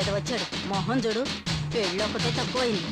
వేద వచ్చాడు. మొహం చూడు పెళ్ళొకటే తక్కువైంది.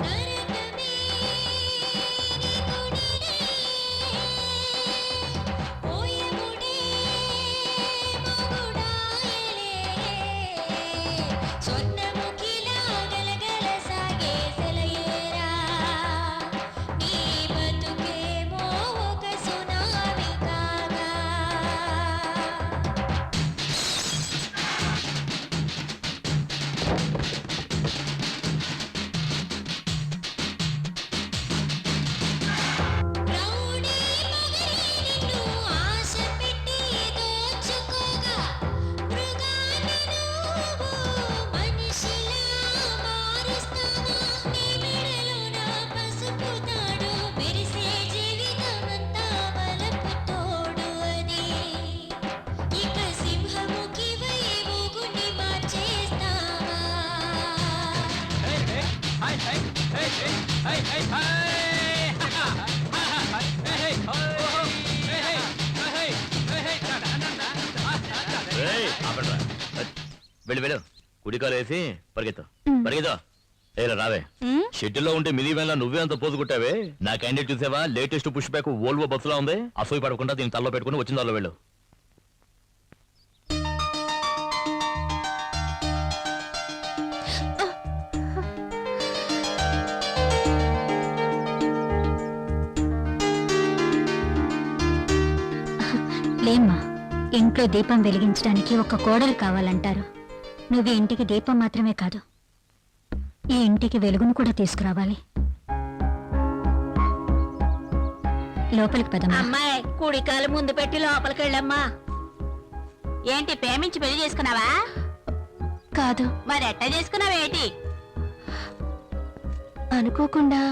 వెళ్ళు వెళ్ళు. కుడికాలు వేసి పరిగెత్తు. పరిగెత్తు. ఏరా రావే. షెడ్యూల్లో ఉంటే మినీ నువ్వే అంత పోజు కొట్టావే? నా క్యాండిడేట్ చూసావా? లేటెస్ట్ పుష్ బ్యాక్ ఓల్వో బస్సులో ఉంది. అసూయ పడకుండా దీన్ని తల్లో పెట్టుకుని వచ్చిన దానిలో వెళ్ళు. లేమ్మా ఇంట్లో దీపం వెలిగించడానికి ఒక కోడలు కావాలంటారు. నువ్వు ఇంటికి దీపం మాత్రమే కాదు ఈ ఇంటికి వెలుగును కూడా తీసుకురావాలి. లోపలికి పదమ్మా. అమ్మాయి కుడికాలు ముందు పెట్టి లోపలికి వెళ్ళమ్మా ఏంటి ప్రేమించి పెళ్ళి చేసుకున్నావా? కాదు. మరి ఎట్టా చేసుకున్నావేటి అనుకోకుండా.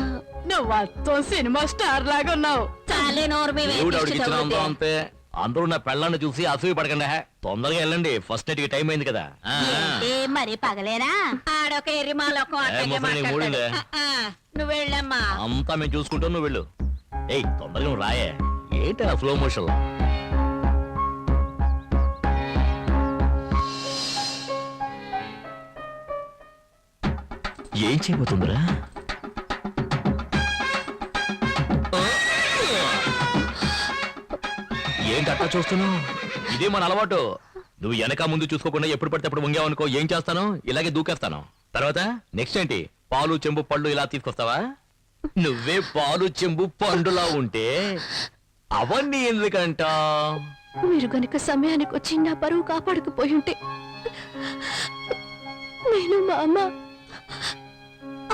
నువ్వు అత్తం సినిమా స్టార్ లాగా ఉన్నావు చాలే నోరు మీ దేవుడు అంతే. అందరూ నా పెళ్ళాన్ని చూసి అసూయ పడకండి హే. తొందరగా వెళ్ళండి. ఫస్ట్ నైట్ టైం అయింది కదా. ఆ, ఆ. ఏంటి? మరి పగలేనా? ఆడొక ఎర్రిమాలొక. నువ్వు వెళ్ళమ్మా. అంతా మేము చూసుకుంటాం నువ్వు వెళ్ళు. ఏయ్ తొందరగా నువ్వు రాయే. ఏంటి స్లో మోషన్ ఏం చేయబోతుందిరా? ఏంటి అట్టా చూస్తున్నావు ఇదే మన అలవాటు. నువ్వు వెనక ముందు చూసుకోకుండా ఎప్పుడు పడితే అప్పుడు వంగావనుకో ఏం చేస్తాను? ఇలాగే దూకేస్తాను. తర్వాత నెక్స్ట్ ఏంటి? పాలు చెంబు పళ్ళు ఇలా తీసుకొస్తావా? నువ్వే పాలు చెంబు పండులా ఉంటే అవన్నీ ఎందుకంట? మీరు గనుక సమయానికి వచ్చి నా పరువు కాపాడకపోయి ఉంటే నేను మా అమ్మ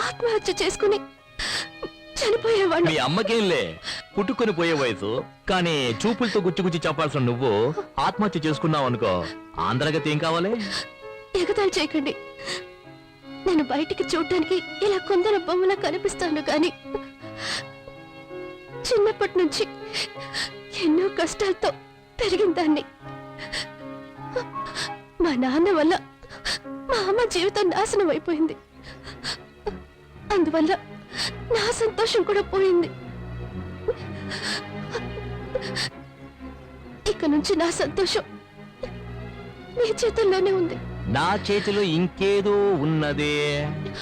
ఆత్మహత్య చేసుకుని చనిపోయేవాడిని మీ అమ్మకేంలే పుట్టుకొని పోయే వయసు కానీ చూపులతో గుచ్చి గుచ్చి చెప్పాల్సిన నువ్వు ఆత్మహత్య చేసుకున్నావు అనుకో ఆంధ్రగతి ఏం కావాలి? ఎగతాలు చేయకండి. నేను బయటికి చూడటానికి ఇలా కొందరు బొమ్మలా కనిపిస్తాను కానీ చిన్నప్పటి నుంచి ఎన్నో కష్టాలతో పెరిగిన దాన్ని. మా నాన్న వల్ల మా అమ్మ జీవితం నాశనం అయిపోయింది. అందువల్ల నా సంతోషం కూడా పోయింది. ఇక నుంచి నా సంతోషం మీ చేతుల్లోనే ఉంది. నా చేతిలో ఇంకేదో ఉన్నదే.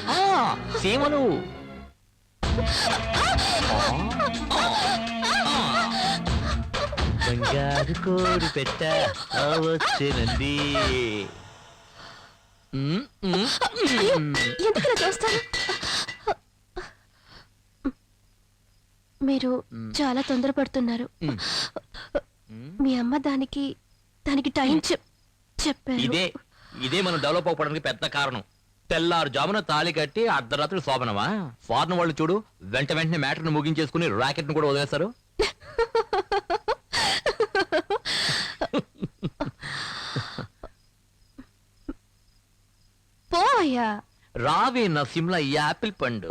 ఆ, సీమలు బంగారు కోడి పెట్ట వచ్చినంది అయ్యో. ఎందుకు చేస్తారు? మీరు చాలా తొందరపడుతున్నారు. మీ అమ్మ దానికి దానికి టైం చెప్ చెప్పారు. ఇదే ఇదే మనం డెవలప్ అవ్వడానికి పెద్ద కారణం. తెల్లారు జామున తాళి కట్టి అర్ధరాత్రి శోభనమా? ఫారెన్ వాళ్ళు చూడు వెంట వెంటనే మ్యాటర్ను ముగించేసుకుని రాకెట్ను కూడా వదిలేస్తారు. పోయా రావే నా సిమ్లా ఈ యాపిల్ పండు.